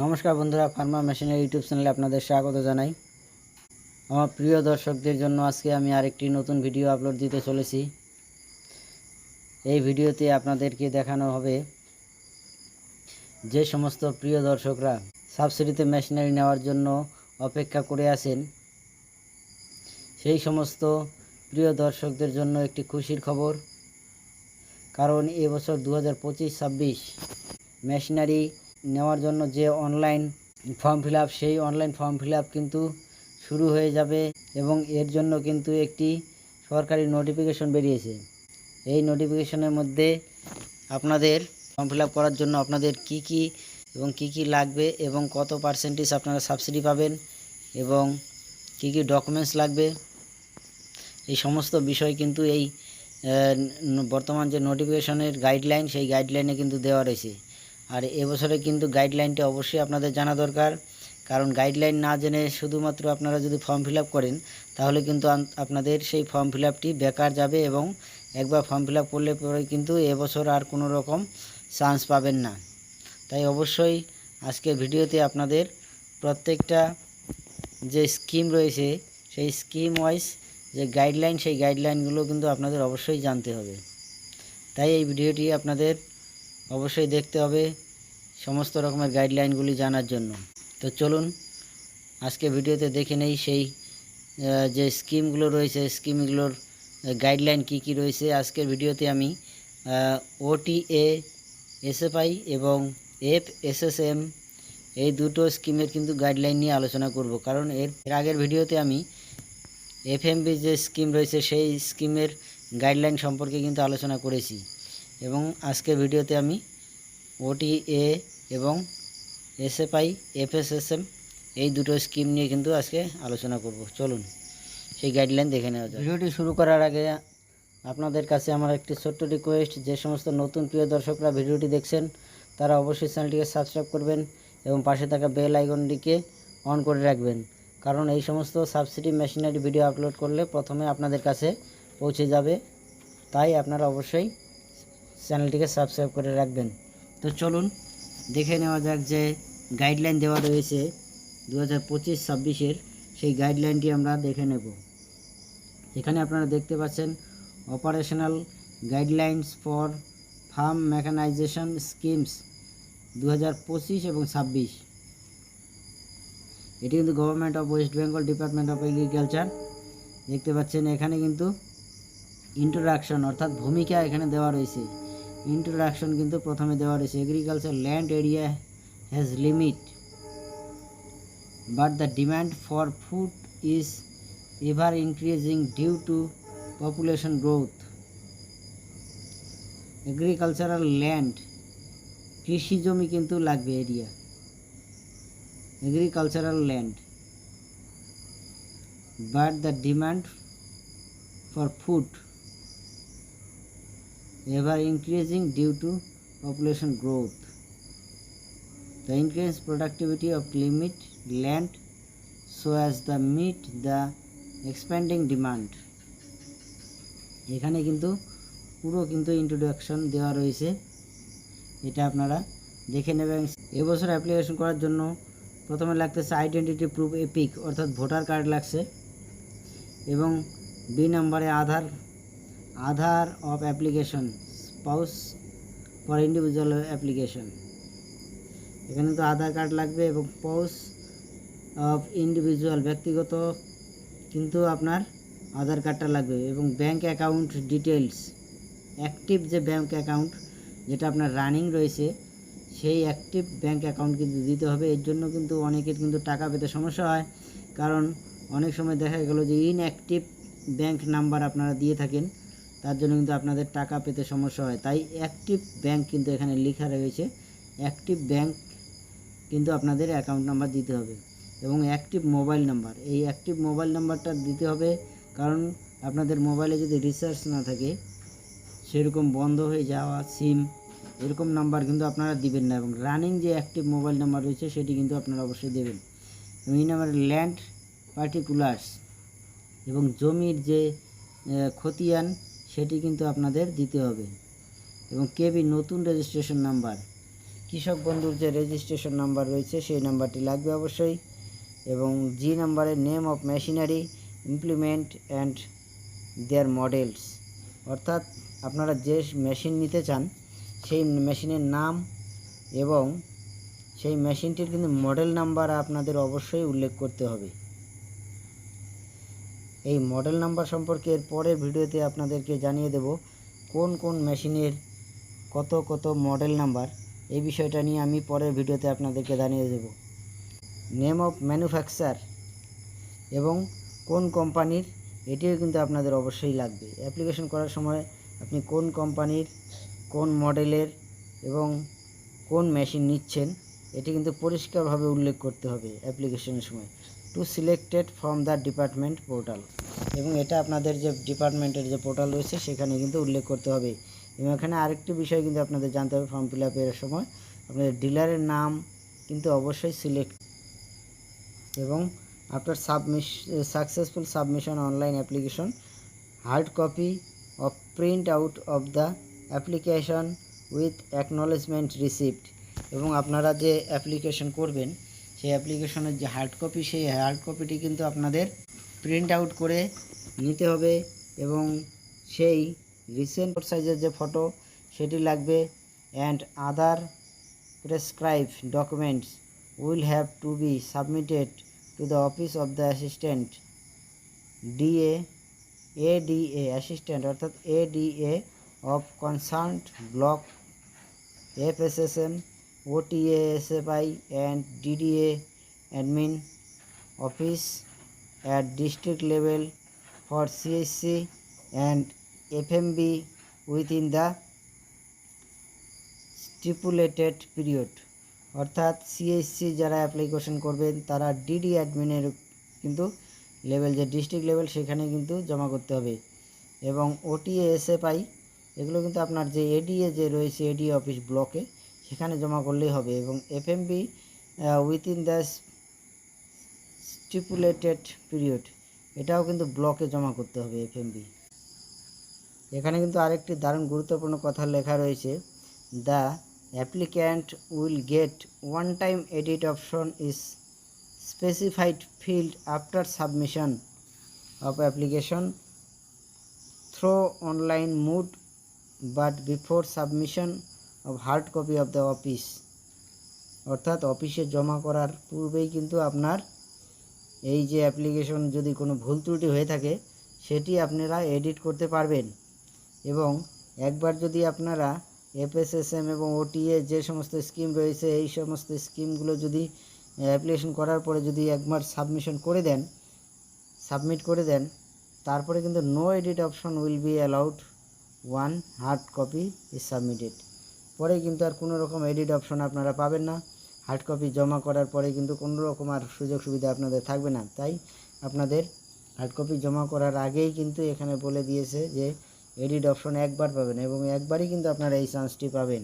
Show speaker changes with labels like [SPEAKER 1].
[SPEAKER 1] নমস্কার বন্ধুরা, ফার্মা মেশিনের ইউটিউব চ্যানেলে আপনাদের স্বাগত জানাই। আমার প্রিয় দর্শকদের জন্য আজকে আমি আরেকটি নতুন ভিডিও আপলোড দিতে চলেছি। এই ভিডিওতে আপনাদেরকে দেখানো হবে যে সমস্ত প্রিয় দর্শকরা সাবসিডিতে মেশিনারি নেওয়ার জন্য অপেক্ষা করে আছেন, সেই সমস্ত প্রিয় দর্শকদের জন্য একটি খুশির খবর। কারণ এবছর দু হাজার পঁচিশ ছাব্বিশ মেশিনারি নেওয়ার জন্য যে অনলাইন ফর্ম ফিল সেই অনলাইন ফর্ম ফিল কিন্তু শুরু হয়ে যাবে এবং এর জন্য কিন্তু একটি সরকারি নোটিফিকেশন বেরিয়েছে। এই নোটিফিকেশনের মধ্যে আপনাদের ফর্ম ফিল করার জন্য আপনাদের কি কি এবং কি কি লাগবে এবং কত পার্সেন্টেজ আপনারা সাবসিডি পাবেন এবং কি কি ডকুমেন্টস লাগবে, এই সমস্ত বিষয় কিন্তু এই বর্তমান যে নোটিফিকেশনের গাইডলাইন সেই গাইডলাইনে কিন্তু দেওয়া রয়েছে। আর এবছরে কিন্তু গাইডলাইনটা অবশ্যই আপনাদের জানা দরকার। কারণ গাইডলাইন না জেনে শুধুমাত্র আপনারা যদি ফর্ম ফিল করেন, তাহলে কিন্তু আপনাদের সেই ফর্ম ফিল বেকার যাবে এবং একবার ফর্ম ফিল করলে পরে কিন্তু এবছর আর কোনো রকম চান্স পাবেন না। তাই অবশ্যই আজকের ভিডিওতে আপনাদের প্রত্যেকটা যে স্কিম রয়েছে, সেই স্কিম ওয়াইজ যে গাইডলাইন সেই গাইডলাইনগুলো কিন্তু আপনাদের অবশ্যই জানতে হবে। তাই এই ভিডিওটি আপনাদের অবশ্যই দেখতে হবে সমস্ত রকমের গাইডলাইনগুলি জানার জন্য। তো চলুন, আজকে ভিডিওতে দেখে নেই সেই যে স্কিমগুলো রয়েছে স্কিমগুলোর গাইডলাইন কি কি রয়েছে। আজকের ভিডিওতে আমি ওটিএ এসএফআই এবং এফ এসএসএম এই দুটো স্কিমের কিন্তু গাইডলাইন নিয়ে আলোচনা করব। কারণ এর আগের ভিডিওতে আমি এফএমবি যে স্কিম রয়েছে, সেই স্কিমের গাইডলাইন সম্পর্কে কিন্তু আলোচনা করেছি। এবং আজকের ভিডিওতে আমি ওটিএ এবং এসএফআই, এফএসএসএম এই দুটো স্কিম নিয়ে কিন্তু আজকে আলোচনা করব। চলুন, সেই গাইডলাইন দেখে নেওয়া যায় ভিডিওটি শুরু করার আগে আপনাদের কাছে আমার একটি ছোট্ট রিকোয়েস্ট যে সমস্ত নতুন প্রিয় দর্শকরা ভিডিওটি দেখছেন, তারা অবশ্যই চ্যানেলটিকে সাবস্ক্রাইব করবেন এবং পাশে থাকা বেল আইকনটিকে অন করে রাখবেন। কারণ এই সমস্ত সাবসিডি মেশিনারি ভিডিও আপলোড করলে প্রথমে আপনাদের কাছে পৌঁছে যাবে। তাই আপনারা অবশ্যই চ্যানেলটিকে সাবস্ক্রাইব করে রাখবেন। তো চলুন, দেখে নেওয়া যাক যে গাইডলাইন দেওয়া রয়েছে দু হাজার পঁচিশ ছাব্বিশের, সেই গাইডলাইনটি আমরা দেখে নেব। এখানে আপনারা দেখতে পাচ্ছেন operational guidelines for farm mechanization schemes দু হাজার পঁচিশ এবং ছাব্বিশ। এটি কিন্তু government of West Bengal department of agriculture দেখতে পাচ্ছেন, এখানে কিন্তু ইন্ট্রোডাকশন অর্থাৎ ভূমিকা এখানে দেওয়া রয়েছে। ইন্ট্রোডাকশন কিন্তু প্রথমে দেওয়া রয়েছে agriculture land area has limit but the demand for food is ever increasing due to population growth agricultural land কৃষি জমি কিন্তু লাগবে area agricultural land but the demand for food ever increasing due to population growth the increased productivity of limit land so as the meet the expanding demand এখানে কিন্তু পুরো কিন্তু introduction দেওয়া রয়েছে এটা আপনারা দেখে নেবেন এবছর অ্যাপ্লিকেশন করার জন্য প্রথমে লাগতেছে আইডেন্টিটি প্রুফ এপিক অর্থাৎ ভোটার কার্ড লাগছে এবং দুই নম্বরে Aadhaar Aadhaar of application, spouse for individual application. এখানে তো আধার কার্ড লাগবে এবং পোস্ট অফ ইন্ডিভিজুয়াল, ব্যক্তিগত, কিন্তু আপনার আধার কার্ডটা লাগবে এবং ব্যাংক অ্যাকাউন্ট ডিটেলস অ্যাক্টিভ যে ব্যাংক অ্যাকাউন্ট, যেটা আপনার রানিং রয়েছে, সেই অ্যাক্টিভ ব্যাংক অ্যাকাউন্ট কিন্তু দিতে হবে। এর জন্য কিন্তু অনেকের কিন্তু টাকা পেতে সমস্যা হয়, কারণ অনেক সময় দেখা গেল যে ইনঅ্যাক্টিভ ব্যাংক নাম্বার আপনারা দিয়ে থাকেন। তার জন্য কিন্তু আপনাদের টাকা পেতে সমস্যা হয়। তাই অ্যাক্টিভ ব্যাংক কিন্তু এখানে লেখা রয়েছে। অ্যাক্টিভ ব্যাংক কিন্তু আপনাদের অ্যাকাউন্ট নাম্বার দিতে হবে এবং অ্যাক্টিভ মোবাইল নাম্বার এই অ্যাক্টিভ মোবাইল নাম্বারটা দিতে হবে কারণ আপনাদের মোবাইলে যদি রিচার্জ না থাকে, সেরকম বন্ধ হয়ে যাওয়া সিম এরকম নাম্বার কিন্তু আপনারা দিবেন না এবং রানিং যে অ্যাক্টিভ মোবাইল নাম্বার রয়েছে, সেটি কিন্তু আপনারা অবশ্যই দেবেন। এবং এই নাম্বারে ল্যান্ড পার্টিকুলার্স এবং জমির যে খতিয়ান সেটি কিন্তু আপনাদের দিতে হবে। এবং কেবি নতুন রেজিস্ট্রেশন নাম্বার কৃষক বন্ধুর যে রেজিস্ট্রেশন নাম্বার রয়েছে, সেই নাম্বারটি লাগবে অবশ্যই। এবং জি নাম্বারের name of machinery implement and their models অর্থাৎ আপনারা যে মেশিন নিতে চান, সেই মেশিনের নাম এবং সেই মেশিনটির কিন্তু মডেল নাম্বার আপনাদের অবশ্যই উল্লেখ করতে হবে। এই মডেল নাম্বার সম্পর্কে এর পরের ভিডিওতে আপনাদেরকে জানিয়ে দেব কোন কোন মেশিনের কত কত মডেল নাম্বার এই বিষয়টা নিয়ে আমি পরের ভিডিওতে আপনাদেরকে জানিয়ে দেব। নেম অফ ম্যানুফ্যাকচার এবং কোন কোম্পানির এটিও কিন্তু আপনাদের অবশ্যই লাগবে। অ্যাপ্লিকেশন করার সময় আপনি কোন কোম্পানির কোন মডেলের এবং কোন মেশিন নিচ্ছেন, এটি কিন্তু পরিষ্কারভাবে উল্লেখ করতে হবে অ্যাপ্লিকেশনের সময়। To selected from the department portal এবং এটা আপনাদের যে ডিপার্টমেন্টের যে পোর্টাল রয়েছে, সেখানে কিন্তু উল্লেখ করতে হবে। এবং এখানে আরেকটি বিষয় কিন্তু আপনাদের জানতে হবে ফর্ম ফিল আপের সময়। আপনাদের ডিলারের নাম কিন্তু অবশ্যই সিলেক্ট এবং after সাবমিশ successful submission online application hard copy of print out of the application with acknowledgement receipt এবং আপনারা যে অ্যাপ্লিকেশন করবেন সেই অ্যাপ্লিকেশনের যে হার্ড কপি সেই হার্ড কপিটি কিন্তু আপনাদের প্রিন্ট আউট করে নিতে হবে এবং সেই রিসেন্ট সাইজের যে ফটো সেটি লাগবে and other prescribe documents will have to be submitted to the office of the assistant DA ADA assistant অর্থাৎ ADA of concern block FSSM, OTA, SFI and DDA admin office at district level for CSC and FMB within the stipulated period অর্থাৎ CSC যারা application করবেন তারা DD অ্যাডমিনের কিন্তু level যে district level সেখানে কিন্তু জমা করতে হবে। এবং ওটিএ এসএফআই এগুলো কিন্তু আপনার যে এডিএ যে রয়েছে এডিএ অফিস ব্লকে সেখানে জমা করলেই হবে এবং F FMB within the stipulated period এটাও কিন্তু ব্লকে জমা করতে হবে এফএমবি এখানে কিন্তু আরেকটি দারুণ গুরুত্বপূর্ণ কথা লেখা রয়েছে the applicant will get one time edit option is specified field after submission of application through online mode but before submission of hard copy of the office অর্থাৎ অফিসে জমা করার পূর্বেই কিন্তু আপনার এই যে অ্যাপ্লিকেশন যদি কোনো ভুল ত্রুটি হয়ে থাকে, সেটি আপনারা এডিট করতে পারবেন। এবং একবার যদি আপনারা এফএসএসএম এবং ওটিএ যে সমস্ত স্কিম রয়েছে, এই সমস্ত স্কিমগুলো যদি অ্যাপ্লিকেশন করার পরে যদি একবার সাবমিশন করে দেন সাবমিট করে দেন, তারপরে কিন্তু no edit option will be allowed one hard copy is submitted পরে কিন্তু আর কোনো রকম এডিট অপশন আপনারা পাবেন না। হার্ড কপি জমা করার পরে কিন্তু কোনো রকম আর সুযোগ সুবিধা আপনাদের থাকবে না। তাই আপনাদের হার্ড কপি জমা করার আগেই কিন্তু এখানে বলে দিয়েছে যে এডিট অপশন একবার পাবেন এবং একবারই কিন্তু আপনারা এই চান্সটি পাবেন।